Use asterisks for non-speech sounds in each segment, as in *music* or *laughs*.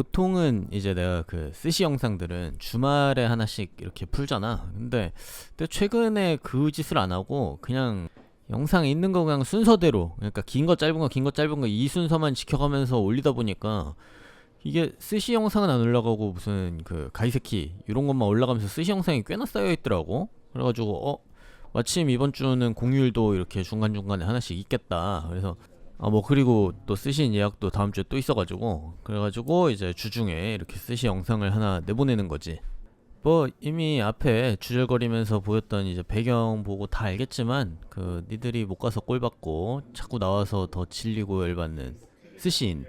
보통은 이제 내가 그 스시 영상들은 주말에 하나씩 이렇게 풀잖아. 근데, 근데 최근에 그 짓을 안 하고 그냥 영상에 있는 거 그냥 순서대로 그러니까 긴 거 짧은 거 긴 거 짧은 거 이 순서만 지켜가면서 올리다 보니까 이게 스시 영상은 안 올라가고 무슨 그 가이세키 이런 것만 올라가면서 스시 영상이 꽤나 쌓여 있더라고. 그래가지고 어 마침 이번 주는 공휴일도 이렇게 중간 중간에 하나씩 있겠다. 그래서 아 뭐 그리고 또 스시 예약도 다음 주에 또 있어가지고 그래가지고 이제 주중에 이렇게 스시 영상을 하나 내보내는 거지. 뭐 이미 앞에 주절거리면서 보였던 이제 배경 보고 다 알겠지만 그 니들이 못 가서 꼴 받고 자꾸 나와서 더 질리고 열받는 스시인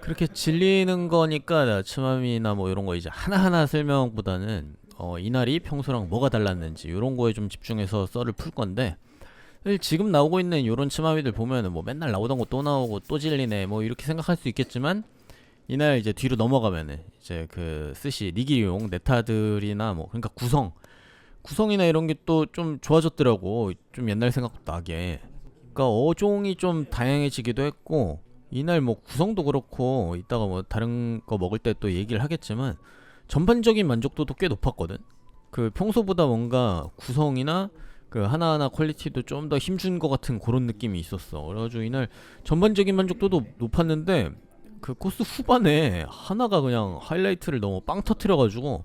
그렇게 질리는 거니까 나 츠마미나 뭐 이런 거 이제 하나하나 설명보다는 어 이날이 평소랑 뭐가 달랐는지 이런 거에 좀 집중해서 썰을 풀 건데 지금 나오고 있는 요런 츠마미들 보면은 뭐 맨날 나오던 거 또 나오고 또 질리네 뭐 이렇게 생각할 수 있겠지만 이날 이제 뒤로 넘어가면은 이제 그 스시 니기용 네타들이나 뭐 그러니까 구성 구성이나 이런 게 또 좀 좋아졌더라고. 좀 옛날 생각도 나게. 그러니까 어종이 좀 다양해지기도 했고 이날 뭐 구성도 그렇고 이따가 뭐 다른 거 먹을 때 또 얘기를 하겠지만 전반적인 만족도도 꽤 높았거든. 그 평소보다 뭔가 구성이나 그 하나하나 퀄리티도 좀 더 힘준 것 같은 그런 느낌이 있었어 그래가지고 이날 전반적인 만족도도 높았는데 그 코스 후반에 하나가 그냥 하이라이트를 너무 빵 터트려가지고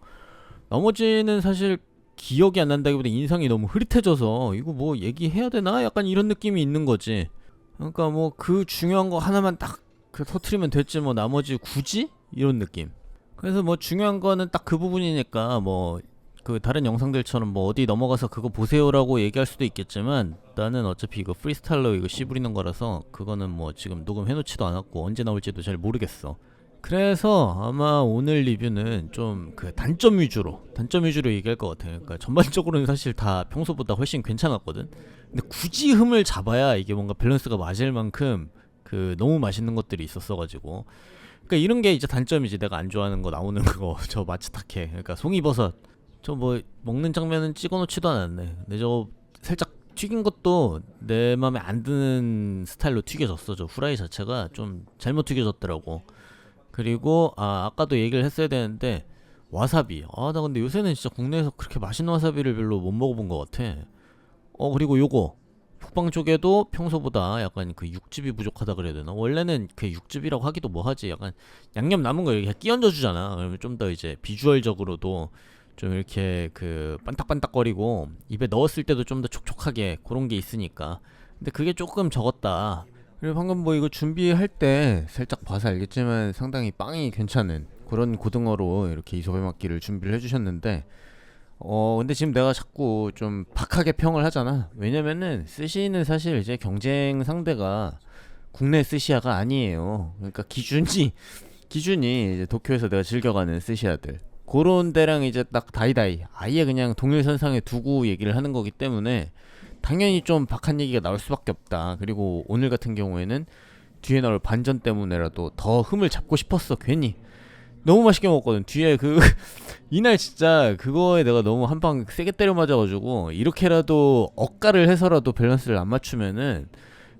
나머지는 사실 기억이 안 난다기보다 인상이 너무 흐릿해져서 이거 뭐 얘기해야 되나? 약간 이런 느낌이 있는 거지. 그러니까 뭐 그 중요한 거 하나만 딱 그 터트리면 됐지 뭐 나머지 굳이 이런 느낌. 그래서 뭐 중요한 거는 딱 그 부분이니까 뭐 그 다른 영상들처럼 뭐 어디 넘어가서 그거 보세요라고 얘기할 수도 있겠지만 나는 어차피 이거 프리스타일로 이거 씨 부리는 거라서 그거는 뭐 지금 녹음해 놓지도 않았고 언제 나올지도 잘 모르겠어. 그래서 아마 오늘 리뷰는 좀 그 단점 위주로 단점 위주로 얘기할 것 같아요. 그러니까 전반적으로는 사실 다 평소보다 훨씬 괜찮았거든. 근데 굳이 흠을 잡아야 이게 뭔가 밸런스가 맞을 만큼 그 너무 맛있는 것들이 있었어가지고. 그러니까 이런 게 이제 단점이지. 내가 안 좋아하는 거 나오는 *laughs* 거 저 마츠타케. 그러니까 송이버섯 저 뭐 먹는 장면은 찍어놓지도 않았네. 근데 저 살짝 튀긴 것도 내 맘에 안 드는 스타일로 튀겨졌어. 저 후라이 자체가 좀 잘못 튀겨졌더라고. 그리고 아 아까도 얘기를 했어야 되는데 와사비. 아 나 근데 요새는 진짜 국내에서 그렇게 맛있는 와사비를 별로 못 먹어본 것 같아. 어 그리고 요거 북방 쪽에도 평소보다 약간 그 육즙이 부족하다 그래야 되나? 원래는 그 육즙이라고 하기도 뭐하지. 약간 양념 남은 거 이렇게 끼얹어 주잖아. 그러면 좀 더 이제 비주얼적으로도 좀 이렇게 그 반딱반딱거리고 입에 넣었을 때도 좀 더 촉촉하게 그런 게 있으니까. 근데 그게 조금 적었다. 그리고 방금 뭐 이거 준비할 때 살짝 봐서 알겠지만 상당히 빵이 괜찮은 그런 고등어로 이렇게 이소배막기를 준비를 해주셨는데 어 근데 지금 내가 자꾸 좀 박하게 평을 하잖아 왜냐면은 스시는 사실 이제 경쟁 상대가 국내 스시야가 아니에요 그러니까 기준이 기준이 이제 도쿄에서 내가 즐겨가는 스시야들 그런 데랑 이제 딱 다이다이 아예 그냥 동일선상에 두고 얘기를 하는 거기 때문에 당연히 좀 박한 얘기가 나올 수밖에 없다. 그리고 오늘 같은 경우에는 뒤에 나올 반전 때문에라도 더 흠을 잡고 싶었어. 괜히 너무 맛있게 먹었거든. 뒤에 그 *laughs* 이날 진짜 그거에 내가 너무 한 방 세게 때려 맞아가지고 이렇게라도 억가를 해서라도 밸런스를 안 맞추면은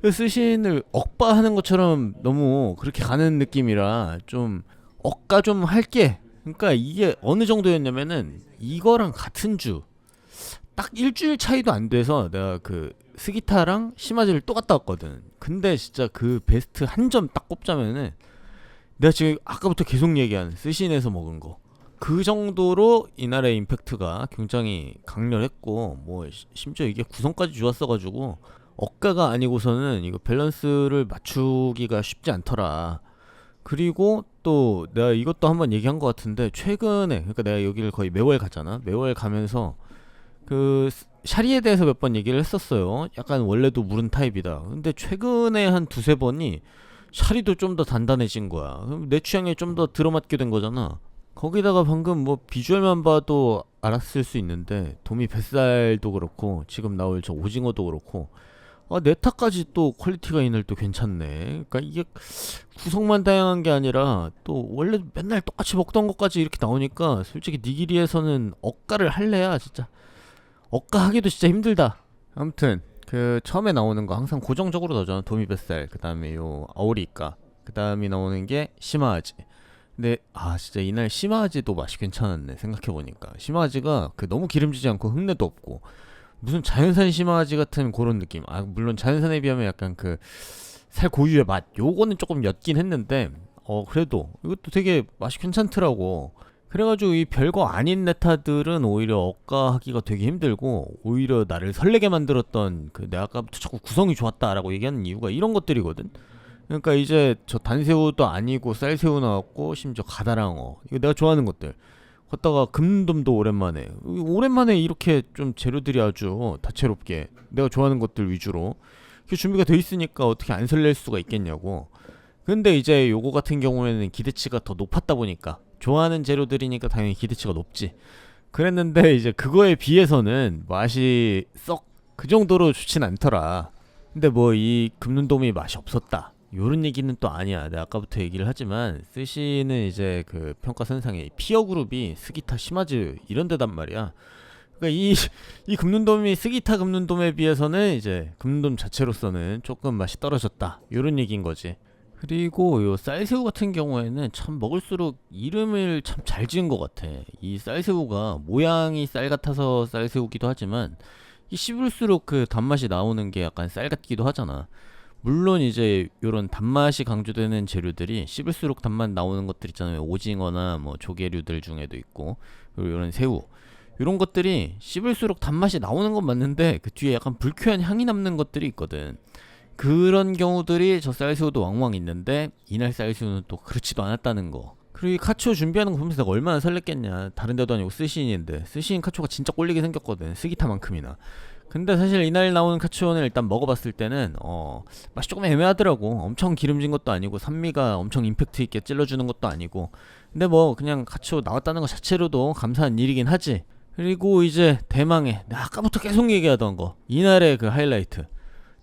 그 스신을 억바하는 것처럼 너무 그렇게 가는 느낌이라 좀 억가 좀 할게. 그러니까 이게 어느 정도였냐면은 이거랑 같은 주 딱 일주일 차이도 안 돼서 내가 그 스기타랑 시마즈를 또 갔다 왔거든. 근데 진짜 그 베스트 한 점 딱 꼽자면은 내가 지금 아까부터 계속 얘기한 스신에서 먹은 거. 그 정도로 이날의 임팩트가 굉장히 강렬했고 뭐 시- 심지어 이게 구성까지 좋았어가지고 억가가 아니고서는 이거 밸런스를 맞추기가 쉽지 않더라. 그리고 또 내가 이것도 한번 얘기한 것 같은데 최근에 그러니까 내가 여기를 거의 매월 갔잖아. 매월 가면서 그 스- 샤리에 대해서 몇 번 얘기를 했었어요. 약간 원래도 무른 타입이다. 근데 최근에 한 두세 번이 샤리도 좀 더 단단해진 거야. 그럼 내 취향에 좀 더 들어맞게 된 거잖아. 거기다가 방금 뭐 비주얼만 봐도 알았을 수 있는데 도미 뱃살도 그렇고 지금 나올 저 오징어도 그렇고 아 네타까지 또 퀄리티가 있는 또 괜찮네. 그러니까 이게 구성만 다양한 게 아니라 또 원래 맨날 똑같이 먹던 것까지 이렇게 나오니까 솔직히 니기리에서는 억가를 할래야 진짜 억가 하기도 진짜 힘들다. 아무튼 그 처음에 나오는 거 항상 고정적으로 나오잖아. 도미 뱃살, 그 다음에 요 아오리까, 그 다음이 나오는 게 시마아지. 근데 아 진짜 이날 심화지도 맛이 괜찮았네 생각해 보니까 심화지가 그 너무 기름지지 않고 흙내도 없고 무슨 자연산 심화지 같은 그런 느낌. 아 물론 자연산에 비하면 약간 그 살 고유의 맛 요거는 조금 옅긴 했는데 어 그래도 이것도 되게 맛이 괜찮더라고. 그래가지고 이 별거 아닌 네타들은 오히려 억가하기가 되게 힘들고 오히려 나를 설레게 만들었던 그 내가 아까부터 자꾸 구성이 좋았다라고 얘기하는 이유가 이런 것들이거든. 그러니까 이제 저 단새우도 아니고 쌀새우 나왔고 심지어 가다랑어 이거 내가 좋아하는 것들. 걷다가 금돔도 오랜만에 오랜만에 이렇게 좀 재료들이 아주 다채롭게 내가 좋아하는 것들 위주로 준비가 돼 있으니까 어떻게 안 설렐 수가 있겠냐고. 근데 이제 요거 같은 경우에는 기대치가 더 높았다 보니까 좋아하는 재료들이니까 당연히 기대치가 높지. 그랬는데 이제 그거에 비해서는 맛이 썩 그 정도로 좋진 않더라. 근데 뭐 이 금눈돔이 맛이 없었다. 요런 얘기는 또 아니야. 내가 아까부터 얘기를 하지만 스시는 이제 그 평가 선상에 피어 그룹이 스기타 시마즈 이런 데단 말이야. 그러니까 이, 이 금눈돔이 스기타 금눈돔에 비해서는 이제 금눈돔 자체로서는 조금 맛이 떨어졌다. 요런 얘기인 거지. 그리고 요 쌀새우 같은 경우에는 참 먹을수록 이름을 참 잘 지은 것 같아. 이 쌀새우가 모양이 쌀 같아서 쌀새우기도 하지만 이 씹을수록 그 단맛이 나오는 게 약간 쌀 같기도 하잖아. 물론 이제 요런 단맛이 강조되는 재료들이 씹을수록 단맛 나오는 것들 있잖아요. 오징어나 뭐 조개류들 중에도 있고 그리고 요런 새우 이런 것들이 씹을수록 단맛이 나오는 건 맞는데 그 뒤에 약간 불쾌한 향이 남는 것들이 있거든. 그런 경우들이 저 쌀새우도 왕왕 있는데 이날 쌀새우는 또 그렇지도 않았다는 거. 그리고 이 카초 준비하는 거 보면서 내가 얼마나 설렜겠냐. 다른 데도 아니고 스시인인데 스시인 카초가 진짜 꼴리게 생겼거든. 스기타만큼이나. 근데 사실 이날 나오는 카츠오는 일단 먹어봤을 때는 어 맛이 조금 애매하더라고. 엄청 기름진 것도 아니고 산미가 엄청 임팩트 있게 찔러주는 것도 아니고. 근데 뭐 그냥 카츠오 나왔다는 것 자체로도 감사한 일이긴 하지. 그리고 이제 대망의 아까부터 계속 얘기하던 거 이날의 그 하이라이트.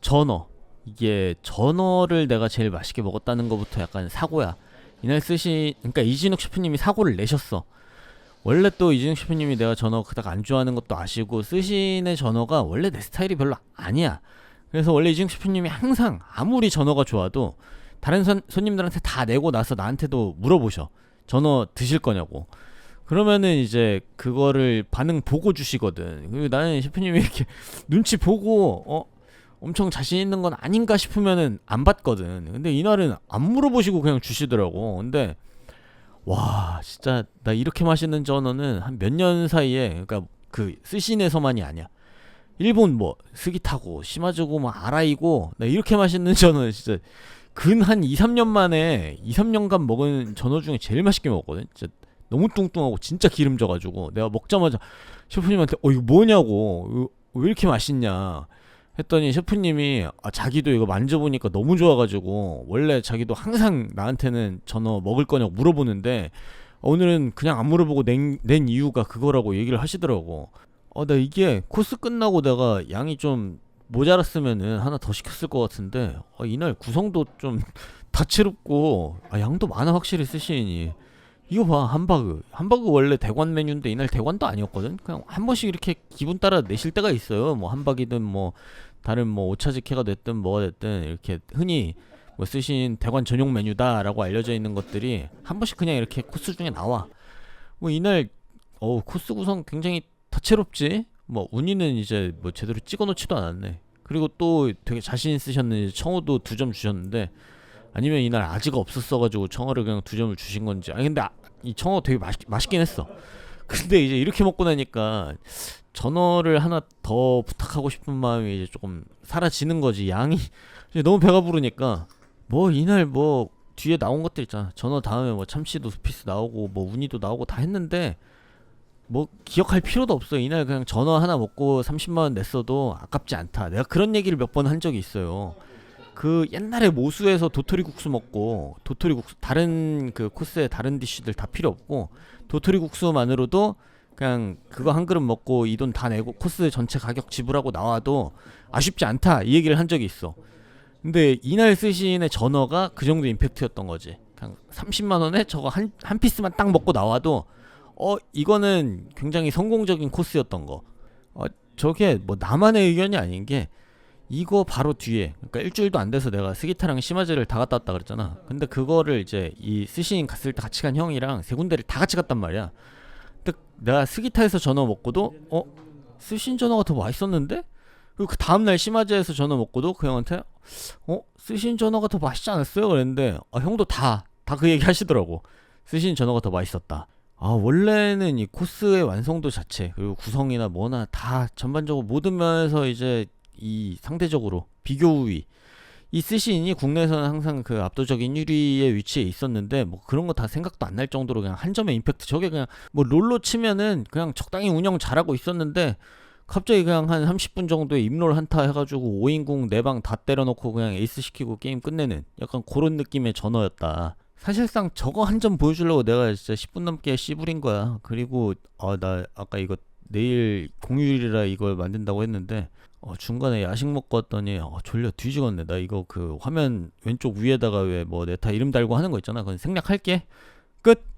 전어. 이게 전어를 내가 제일 맛있게 먹었다는 것부터 약간 사고야. 이날 쓰시 그러니까 이진욱 셰프님이 사고를 내셨어 원래 또 이진욱 셰프님이 내가 전어 그닥 안 좋아하는 것도 아시고 쓰신의 전어가 원래 내 스타일이 별로 아니야. 그래서 원래 이진욱 셰프님이 항상 아무리 전어가 좋아도 다른 손, 손님들한테 다 내고 나서 나한테도 물어보셔. 전어 드실 거냐고. 그러면은 이제 그거를 반응 보고 주시거든. 그리고 나는 셰프님이 이렇게 *laughs* 눈치 보고 어 엄청 자신 있는 건 아닌가 싶으면은 안 받거든. 근데 이날은 안 물어보시고 그냥 주시더라고. 근데 와 진짜 나 이렇게 맛있는 전어는 한 몇 년 사이에 그러니까 그 스시네서만이 아니야. 일본 뭐 스기타고 시마즈고 뭐 아라이고 나 이렇게 맛있는 전어 진짜 근 한 2, 3년 만에 2, 3년간 먹은 전어 중에 제일 맛있게 먹었거든. 진짜 너무 뚱뚱하고 진짜 기름져 가지고 내가 먹자마자 셰프님한테 어 이거 뭐냐고. 왜 이렇게 맛있냐 했더니 셰프님이 아, 자기도 이거 만져보니까 너무 좋아가지고 원래 자기도 항상 나한테는 전어 먹을 거냐고 물어보는데 오늘은 그냥 안 물어보고 낸, 낸 이유가 그거라고 얘기를 하시더라고. 어, 나 이게 코스 끝나고 내가 양이 좀 모자랐으면은 하나 더 시켰을 것 같은데 어, 이날 구성도 좀 다채롭고 아, 양도 많아 확실히 쓰시니 이거 봐 함바그 함바그 원래 대관 메뉴인데 이날 대관도 아니었거든? 그냥 한 번씩 이렇게 기분 따라 내실 때가 있어요. 뭐 함박이든 뭐 다른 뭐 오차즈케가 됐든 뭐가 됐든 이렇게 흔히 뭐 쓰신 대관 전용 메뉴다라고 알려져 있는 것들이 한 번씩 그냥 이렇게 코스 중에 나와. 뭐 이날 어 코스 구성 굉장히 다채롭지? 뭐 운이는 이제 뭐 제대로 찍어 놓지도 않았네. 그리고 또 되게 자신 있으셨는지 청어도 두 점 주셨는데 아니면 이날 아지가 없었어가지고 청어를 그냥 두 점을 주신 건지. 아니 근데 아, 이 청어 되게 맛, 맛있긴 했어. 근데 이제 이렇게 먹고 나니까 전어를 하나 더 부탁하고 싶은 마음이 이제 조금 사라지는 거지. 양이 *laughs* 너무 배가 부르니까 뭐 이날 뭐 뒤에 나온 것들 있잖아. 전어 다음에 뭐 참치도 피스 나오고 뭐 우니도 나오고 다 했는데 뭐 기억할 필요도 없어. 이날 그냥 전어 하나 먹고 30만 원 냈어도 아깝지 않다. 내가 그런 얘기를 몇 번 한 적이 있어요 그 옛날에 모수에서 도토리 국수 먹고 도토리 국수 다른 그 코스에 다른 디쉬들 다 필요 없고 도토리 국수만으로도 그냥 그거 한 그릇 먹고 이 돈 다 내고 코스 전체 가격 지불하고 나와도 아쉽지 않다 이 얘기를 한 적이 있어. 근데 이날 쓰신의 전어가 그 정도 임팩트였던 거지. 그냥 30만 원에 저거 한, 한 피스만 딱 먹고 나와도 어 이거는 굉장히 성공적인 코스였던 거. 어 저게 뭐 나만의 의견이 아닌 게 이거 바로 뒤에 그러니까 일주일도 안 돼서 내가 스기타랑 시마즈를 다 갔다 왔다 그랬잖아. 근데 그거를 이제 이 스시인 갔을 때 같이 간 형이랑 세 군데를 다 같이 갔단 말이야. 근데 내가 스기타에서 전어 먹고도 어? 스시인 전어가 더 맛있었는데? 그리고 그 다음날 시마즈에서 전어 먹고도 그 형한테 어? 스시인 전어가 더 맛있지 않았어요? 그랬는데 아, 형도 다 다 그 얘기 하시더라고. 스시인 전어가 더 맛있었다. 아 원래는 이 코스의 완성도 자체 그리고 구성이나 뭐나 다 전반적으로 모든 면에서 이제 이 상대적으로 비교 우위 이 스시인이 국내에서는 항상 그 압도적인 1위의 위치에 있었는데 뭐 그런 거 다 생각도 안 날 정도로 그냥 한 점의 임팩트 저게 그냥 뭐 롤로 치면은 그냥 적당히 운영 잘하고 있었는데 갑자기 그냥 한 30분 정도에 입롤 한타 해가지고 5인궁 4방 다 때려놓고 그냥 에이스 시키고 게임 끝내는 약간 그런 느낌의 전어였다. 사실상 저거 한 점 보여주려고 내가 진짜 10분 넘게 씨부린 거야. 그리고 아 나 아까 이거 내일 공휴일이라 이걸 만든다고 했는데 어, 중간에 야식 먹고 왔더니 어, 졸려 뒤지겠네. 나 이거 그 화면 왼쪽 위에다가 왜 뭐 내 타 이름 달고 하는 거 있잖아. 그건 생략할게. 끝.